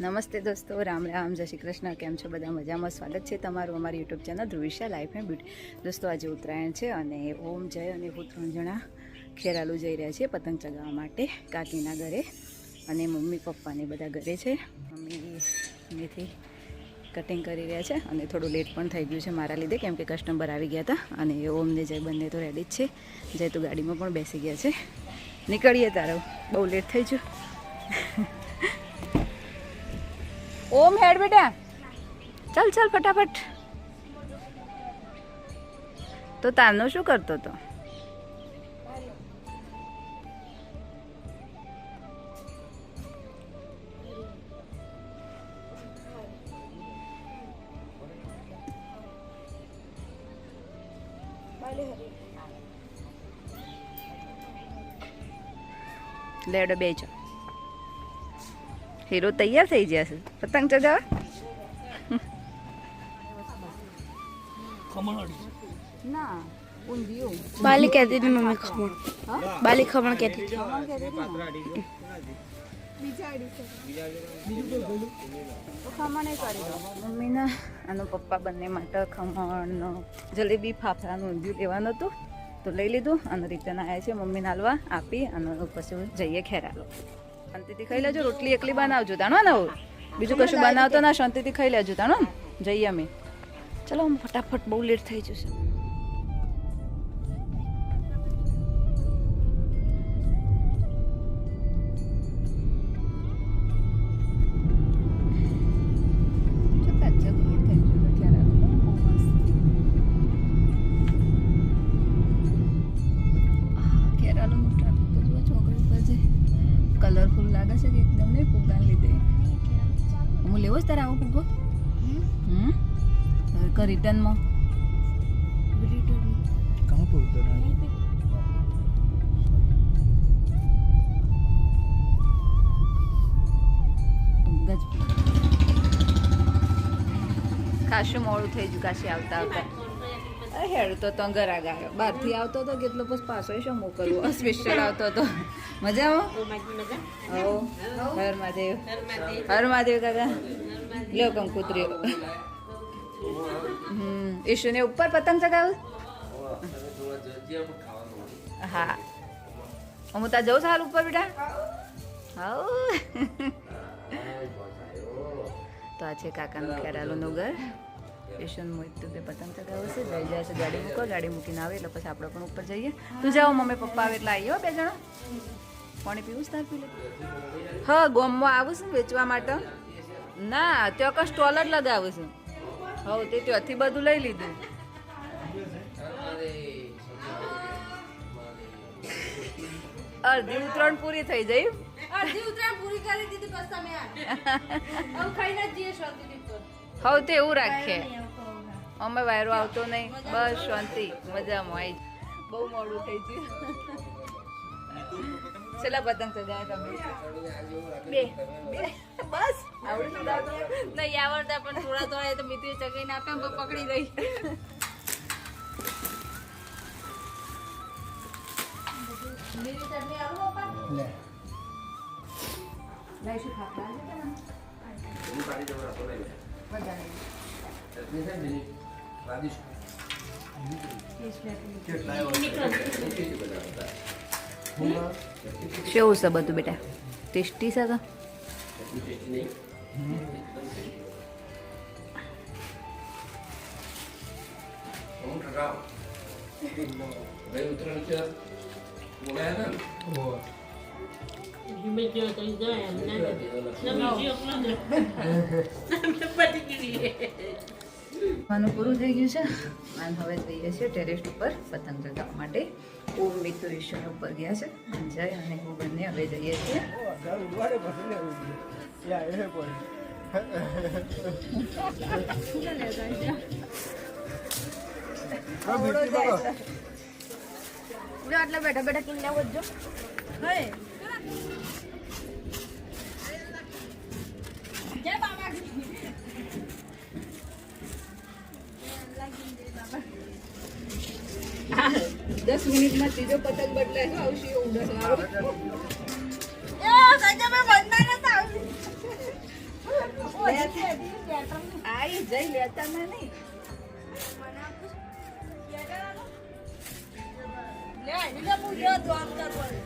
નમસ્તે દોસ્તો, રામ રામ, જય શ્રી કૃષ્ણ, કેમ છો બધા? મજામાં? સ્વાગત છે તમારું અમારી YouTube channel Dhruvisha life and beauty દોસ્તો, આજે ઉત્તરાયણ છે અને ઓમ જય અને હું ત્રણ જણા ખેરાલુ જઈ રહ્યા છીએ પતંગ ચગાવવા માટે કાકીના ઘરે અને મમ્મી પપ્પાને બધા ઘરે છે. મમ્મી અહીંથી કટિંગ કરી રહ્યા છે અને થોડું લેટ પણ થઈ ગયું છે મારા લીધે, કેમ કે કસ્ટમર આવી ગયા હતા અને ઓમને જય બંને તો રેડી જ છે. જય તો ગાડીમાં પણ બેસી ગયા છે. નીકળીએ તારો. બહુ લેટ થઈ ગયું. ઓમ हेड બેટા. ચાલ ચાલ ફટાફટ. તો તારનો શું કરતો હતો? લેડો બે છો હીરો તૈયાર થઈ જશે પતંગ ચગાવે ના બાલી કહેતી હતી મમ્મી ખમણ. બાલી ખમણ કહેતી હતી. મમ્મીના અને પપ્પા બંને માટે ખમણ જલેબી ફાફડાનું ઊંધિયું લેવાનું હતું. તો લઈ લીધું અને રિટર્ન આવ્યા છે મમ્મીને હાલવા આપી અને પછી જઈએ ખેરાલો શાંતિથી ખાઈ લેજો રોટલી એકલી બનાવજો તાણો ને. બીજું કશું બનાવતો ના શાંતિથી ખાઈ લેજો તાણો જઈએ અમે. ચલો આમ ફટાફટ બહુ લેટ થઈ જશે. Kapıldı. ખાસું મોડું થઈ ગયું, કાશી આવતા આવતા. હેડતો તો ઘરા ગાયો. બહારથી આવતો હતો કેટલો પછી પાછો શું મોકલવો? સ્પેશિયલ આવતો હતો મજા આવો હર મહાદેવ. હર મહાદેવ કાકા. લ્યો કંકુત્રીઓ હમ. ઈશુને ઉપર પતંગ ચગાવું હા. હું ત્યાં જઉં સારું ઉપર બેટા? હાઉ. તો આ છે કાકાનું ખેરાલુનું ઘર સ્ટેશન મોહિત તો પતંગ ચગાવે છે. જઈ જાય છે ગાડી મૂકો ગાડી મૂકીને આવે એટલે પછી આપણે પણ ઉપર જઈએ. તું જાઓ, મમ્મી પપ્પા આવે એટલે આવીએ બે જણા. પાણી પીવું તાર પી લે હા, ગોમમાં આવું છું વેચવા માટે. ના, ત્યાં કઈ સ્ટોલ જ લગાવું છું. હવ તે ત્યાંથી બધું લઈ લીધું. અડધી ઉત્તરાયણ પૂરી થઈ જઈ. અડધી ઉતરાણ પૂરી કરી દીધી બસ તમે હવે ખાઈને જઈએ શાંતિ હવે તો એવું રાખીએ અમે વાયરો આવતો નહીં. બસ શાંતિ. મજામાં આવી બહુ મોડું થઈ ગયું. છેલ્લા પતંગ સજાય તમે. બે. બસ. આવડી નહીં આવડતા પણ થોડા થોડા તો મિત્રી ચગાઈને આપે પકડી રહી લીલી ચટણી આવું પપ્પા ले. લઈશું ખાતા કેવું છે બધું બેટા ટેસ્ટી છે કે वो માનું પૂરું થઈ ગયું છે. અને હવે જઈએ છીએ ટેરેસ ઉપર પતંગ ચગાવવા માટે. ઓમ મિત્ર ઈશ્વર ઉપર ગયા છે. જય અને હું બંને હવે જઈએ છીએ. જાય છે. આટલા બેઠા બેઠા જો હે. જય બાબા દસ મિનિટમાં ત્રીજો પતંગ બદલાય છે આવશે એવું જઈ લેતા નહીં. એટલે હું જો જોબ કરવાનું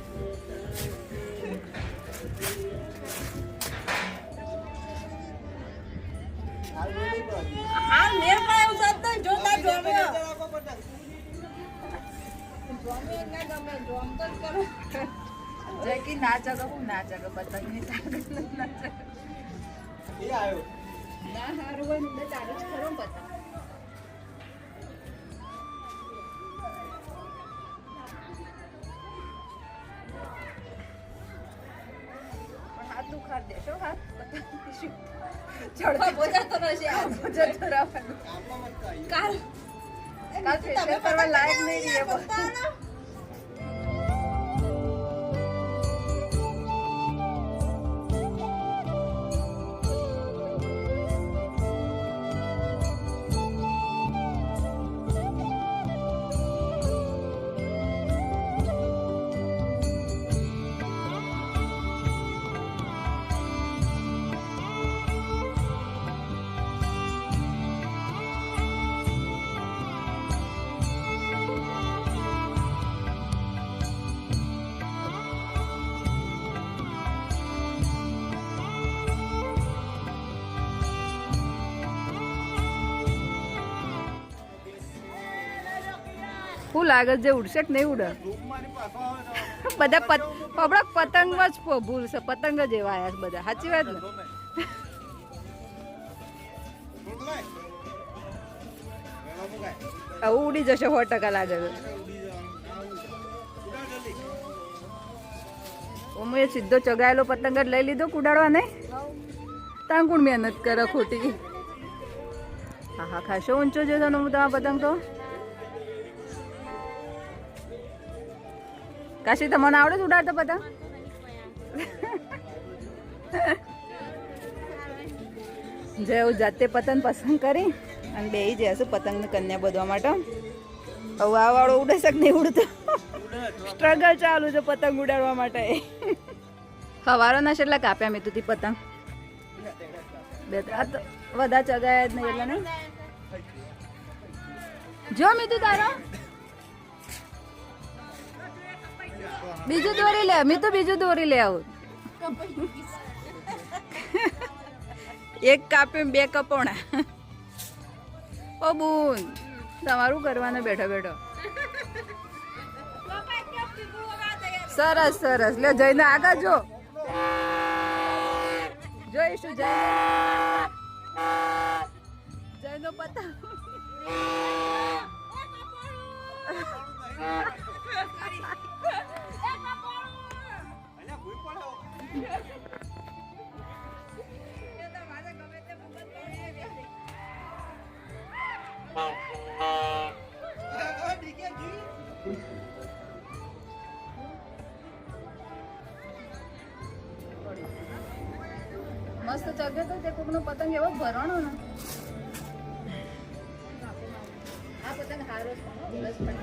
પાયો સત્તર જોતા જોમ્યો જોમ્યો ના ગમે જોમ તો કરું જય કે ના ચગો હું ના ચગો પતંગની તાકાત ના એ આવ્યો. ના હારું હોય ને ચાલુ જ કરો ને આવી કાલ. કાલ ફેશિયલ કરવા લાયક નહીં રહે બધું. લાગે છે? ઉડશે કે નહીં ઉડે? બધા પત- પતંગ જ ભૂલશે પતંગ જ એવા આવ્યા બધા. સાચી વાત ને? આવું ઉડી જશે, સો ટકા લાગે છે. એ સીધો ચગાયેલો પતંગ જ લઈ લીધો કુડાડવા નહીં ત્યાં કોણ મહેનત કરે ખોટી? હા હા ખાસો ઊંચો છે તને હું તમારા પતંગ તો? કાશી, તમને આવડે છે ઉડાડતા પતંગ જે હું જાતે પતંગ પસંદ કરી અને બે જઈશું પતંગની કન્યા બધવા માટે. હવે આ વાળો ઉડે શક નહીં ઉડતો? સ્ટ્રગલ ચાલુ છે પતંગ ઉડાડવા માટે. હવારોના કેટલા કાપ્યા મેં તું પતંગ. બે વધારે ચગાયા જ નહીં એટલે ને. જો મીધું તારો. બીજું દોરી લે તો બીજું દોરી લે આવું. એક કાપ્યું બે કપોણા. ઓ બુન તમારું કરવાને બેઠો બેઠો. સરસ સરસ. લે જઈને આગળ જો. જોઈશું જય જયનો પતંગ. મસ્ત ચગે તો તે કોકનો પતંગ એવો ભરવાનો ને. આ પતંગ હારો છે પણ.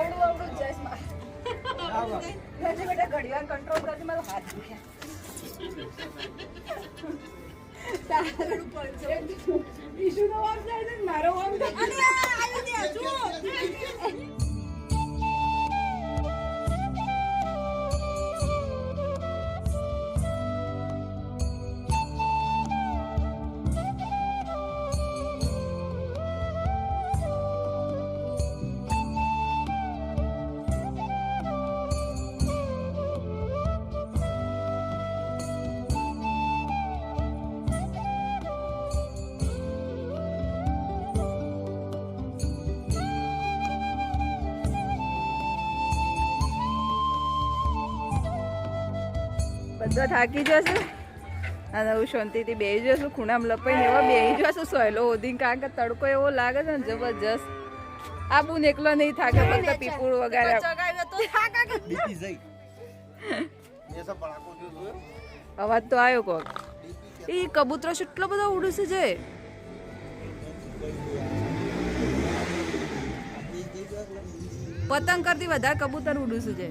આવડું આવડું જ જાય છે મા- હજી બેટા ઘડિયાળ કંટ્રોલ કરજે મારો હાથ દુખ્યા મારો વાંક બધો થાકી જશે. અને હું શાંતિથી બેસી જશું ખૂણામાં લપાઈને એવા બેસી જશું સહેલો ઓધી કારણ કે તડકો એવો લાગે છે ને જબરજસ્ત. આ બુન એકલો નહીં થાકે ફક્ત પીપુર વગેરે અવાજ તો આવ્યો કોક. એ કબૂતરો એટલો બધો ઉડશે છે પતંગ કરતી વધારે કબૂતર ઉડું છે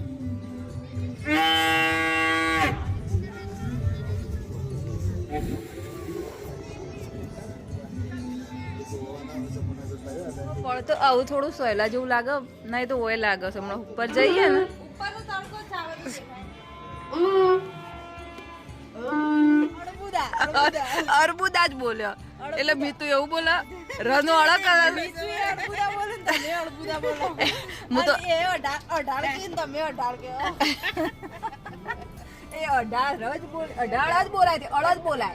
હવે તો આવું થોડું સોયલા જેવું લાગે નહીં તો ઓય લાગે છે. હમણાં ઉપર જઈએ ને. અર્બુદા જ બોલ્યો. એટલે મીતુ એવું બોલે રનો અળગ કરે હું તો એ અઢાર જ બોલ અઢાર જ બોલાય છે અડદ જ બોલાય.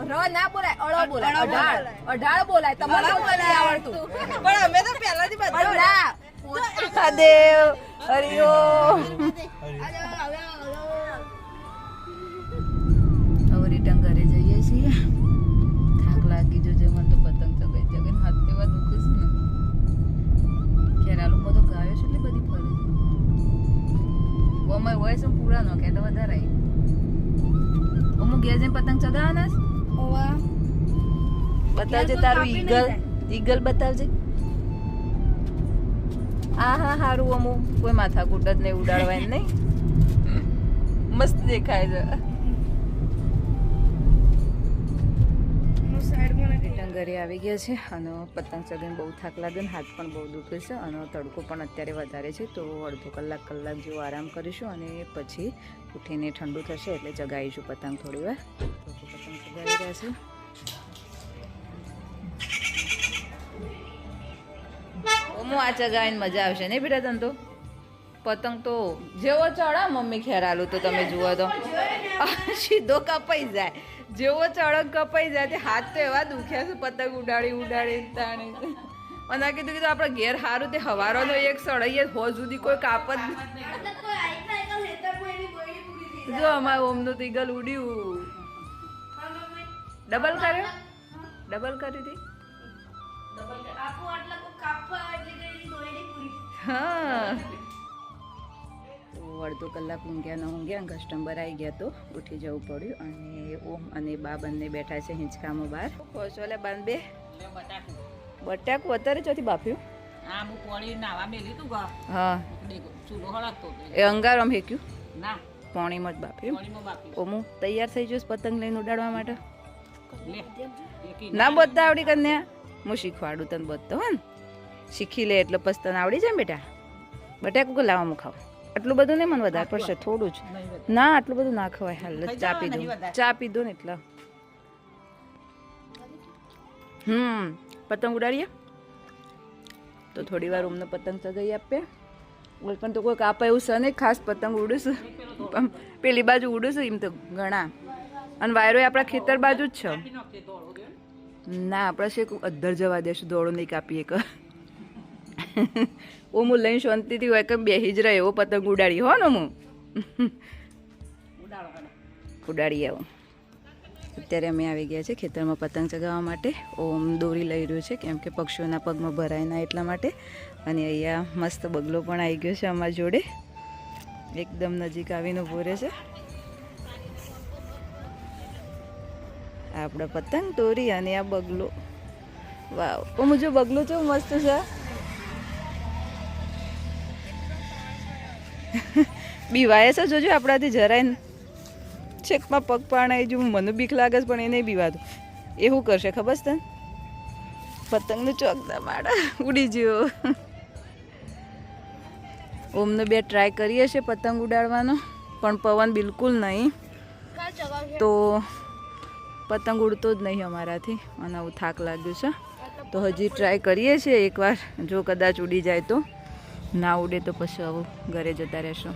ર ના બોલાય અળ બોલાય અઢાર. અઢાર બોલાય તમારે નથી આવડતું. પણ અમે તો પહેલાથી પણ ના. મહાદેવ ઓમાં હોય છે પૂરા નો કે એટલે વધારે. અમુક ઘેર જઈને પતંગ ચગાવવાના છે? બતાવજે તારું ઈગલ. ઈગલ બતાવજે. આ હા હારું અમુક. કોઈ માથાકૂટ જ નહીં ઉડાડવાની નહીં. મસ્ત દેખાય છે. ઘરે આવી ગયા છે અને પતંગ ચગીને બહુ થાક લાગે ને હાથ પણ બહુ દુખે છે અને તડકો પણ અત્યારે વધારે છે તો અડધો કલાક કલાક જેવો આરામ કરીશું અને પછી ઉઠીને ઠંડુ થશે એટલે ચગાવીશું પતંગ થોડી વાર. પતંગ ચગાવી રહ્યા છે આ ચગાવીને મજા આવશે ને બેટા તને તો? પતંગ તો જેવો ચડા, મમ્મી ખેરાલું તો તમે જુઓ તો. સીધો કપાઈ જાય. જેવો ચડક કપાઈ જાય તે હાથ તો એવા દુખ્યા છે પતંગ ઉડાડી ઉડાડી તાણી. મને કીધું કીધું આપણે ઘેર સારું તે હવારોનો એક સળાઈએ હો સુધી કોઈ કાપ જ અમારે ઓમનું તીગલ ઉડ્યું. ડબલ કર્યો? ડબલ કરી હતી? હા. અડધો કલાક ઊંઘ્યા ન ઊંઘ્યા કસ્ટમર આવી ગયા તો ઉઠી જવું પડ્યું અને ઓમ અને બા બંને બેઠા છે હિંચકામાં બહાર. ખોશો લે બાંધ બે. બટાકું અત્યારે ચોથી બાફ્યું? હું એ અંગાર આમ હેક્યું? ના. પાણીમાં જ બાફ્યું. ઓમું તૈયાર થઈ જઈશ પતંગ લઈને ઉડાડવા માટે? ના બધતા આવડી કન્યા. હું શીખવાડું તને બધતો હો ને. શીખી લે એટલે પછી તને આવડી જાય બેટા. બટાકું લાવવા મુખાવ આટલું બધું નહીં મને વધારે પડશે થોડું જ. ના આટલું બધું ના ખવાય. હાલ ચા પી દઉં. ચા પી દઉં ને એટલે. હમ પતંગ ઉડાડીએ? તો થોડી વાર અમને પતંગ ચગાવી આપે. ઓલ પણ તો કોઈ કાપા એવું છે નહીં ખાસ પતંગ ઉડું પણ પેલી બાજુ ઉડું છું એમ તો ઘણા. અને વાયરો આપણા ખેતર બાજુ જ છે. ના આપણે છે અધર જવા દેશું દોડો નહીં કાપીએ કે ઓ હું લઈને શાંતિથી હોય કે બેહી જ રહે એવો પતંગ ઉડાડી. હો ને હું. ઉડાડી આવો. અત્યારે અમે આવી ગયા છે ખેતરમાં પતંગ ચગાવવા માટે. ઓમ દોરી લઈ રહ્યું છે કેમ કે પક્ષીઓના પગમાં ભરાય ના એટલા માટે. અને અહીંયા મસ્ત બગલો પણ આવી ગયો છે અમારા જોડે. એકદમ નજીક આવીને ઊભો રહે છે. આપણે પતંગ દોરી અને આ બગલો. વાવ. ઓમ જો બગલો છે મસ્ત છે બીવાય છે, જોજો આપણાથી જરાય છેકમાં પગ પાણાઈ જો મને બીક લાગે છે, પણ એ નહીં બીવાતું. એ શું કરશે ખબર છે તને? પતંગનું ચોકદા માડા ઉડી ગયો. ઓમનો બે ટ્રાય કરીએ છીએ પતંગ ઉડાડવાનો, પણ પવન બિલકુલ નહીં. તો પતંગ ઉડતો જ નહીં અમારાથી, અને આવું થાક લાગ્યું છે. તો હજી ટ્રાય કરીએ છીએ એકવાર, જો કદાચ ઉડી જાય તો. ના ઉડે તો પછી આવું ઘરે જતા રહેશો.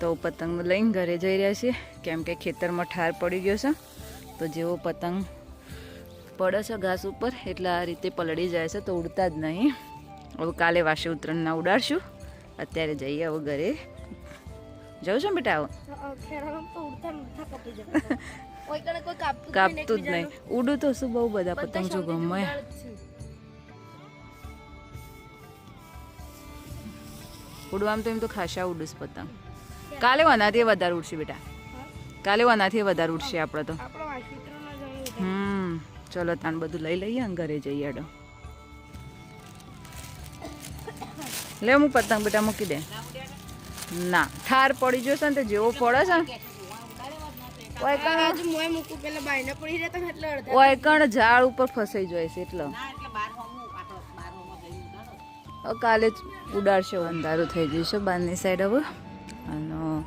તો પતંગ લઈને ઘરે જઈ રહ્યા છીએ. કેમ કે ખેતરમાં ઠાર પડી ગયો છે. તો જેવો પતંગ પડે છે ઘાસ ઉપર એટલે આ રીતે પલળી જાય છે તો ઉડતા જ નહીં. હવે કાલે વાસે ઉત્તરાયણના ઉડાડશું. અત્યારે જઈએ હવે ઘરે. જવું છે ને બેટા આવો કાપતું જ નહીં ઉડું તો શું બહુ બધા પતંગ જો ગમે. ઉડવામાં તો એમ તો ખાસા ઉડું પતંગ. કાલે વનાથી વધારે ઉડશે બેટા. કાલે વનાથી વધારે ઉડશે આપણે તો હમ ચલો તાણ બધું લઈ લઈએ અને ઘરે જઈએ અડો લે હું પતંગ બેટા મૂકી દે. ના ઠાર પડી જશે ને તો જેવો પડે છે ને. ઓય કણ ઝાડ ઉપર ફસાઈ જાય છે એટલે. કાલે જ ઉડાડશે, અંધારું થઈ જશે બહારની સાઈડ હવે. અને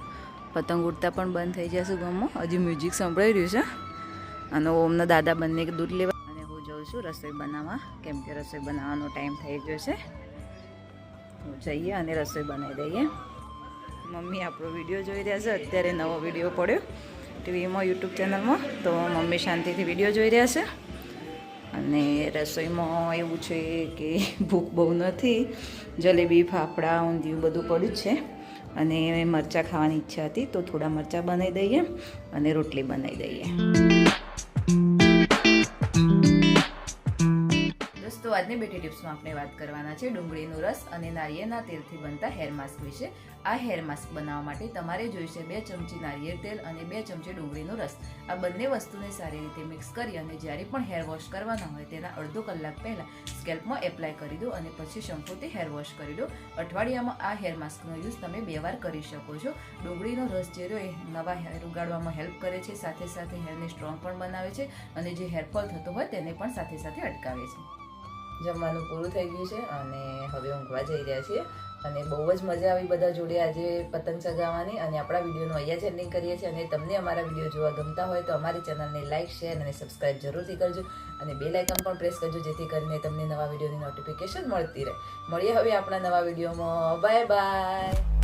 પતંગ ઉડતા પણ બંધ થઈ જશે ગામમાં. હજી મ્યુઝિક સંભળાઈ રહ્યું છે. અને ઓમના દાદા બંને દૂધ લેવા. અને હું જાઉં છું રસોઈ બનાવવા. કેમ કે રસોઈ બનાવવાનો ટાઈમ થઈ ગયો છે. જઈએ અને રસોઈ બનાવી દઈએ. મમ્મી આપણો વીડિયો જોઈ રહ્યા છે. અત્યારે નવો વીડિયો પડ્યો ટીવીમાં, યુટ્યુબ ચેનલમાં તો મમ્મી શાંતિથી વીડિયો જોઈ રહ્યા છે. અને રસોઈમાં એવું છે કે ભૂખ બહુ નથી. જલેબી, ફાફડા, ઊંધિયું બધું પડ્યું છે. અને મરચાં ખાવાની ઈચ્છા હતી તો થોડા મરચાં બનાવી દઈએ અને રોટલી બનાવી દઈએ. આજની બેટી ટિપ્સમાં આપણે વાત કરવાના છે ડુંગળીનો રસ અને નારિયેળના તેલથી બનતા હેર માસ્ક વિશે. આ હેર માસ્ક બનાવવા માટે તમારે જોઈશે બે ચમચી નારિયેળ તેલ અને બે ચમચી ડુંગળીનો રસ. આ બંને વસ્તુને સારી રીતે મિક્સ કરી અને જ્યારે પણ હેર વોશ કરવાના હોય તેના અડધો કલાક પહેલાં સ્કેલ્પમાં એપ્લાય કરી દો અને પછી શેમ્પૂથી હેર વોશ કરી દો. અઠવાડિયામાં આ હેર માસ્કનો યુઝ તમે બે વાર કરી શકો છો. ડુંગળીનો રસ જે રહ્યો એ નવા હેર ઉગાડવામાં હેલ્પ કરે છે, સાથે સાથે હેરને સ્ટ્રોંગ પણ બનાવે છે અને જે હેરફોલ થતો હોય તેને પણ સાથે સાથે અટકાવે છે. જમવાનું પૂરું થઈ ગયું છે અને હવે ઊંઘવા જઈ રહ્યા છીએ. અને બહુ જ મજા આવી બધા જોડે આજે પતંગ ચગાવવાની અને આપણા વિડીયોનું અહીંયા જ એન્ડિંગ કરીએ છીએ. અને તમને અમારા વીડિયો જોવા ગમતા હોય તો અમારી ચેનલને લાઇક શેર અને સબસ્ક્રાઇબ જરૂરથી કરજો. અને બે લાઇકન પણ પ્રેસ કરજો જેથી કરીને તમને નવા વિડીયોની નોટિફિકેશન મળતી રહે. મળીએ હવે આપણા નવા વિડીયોમાં. Bye bye.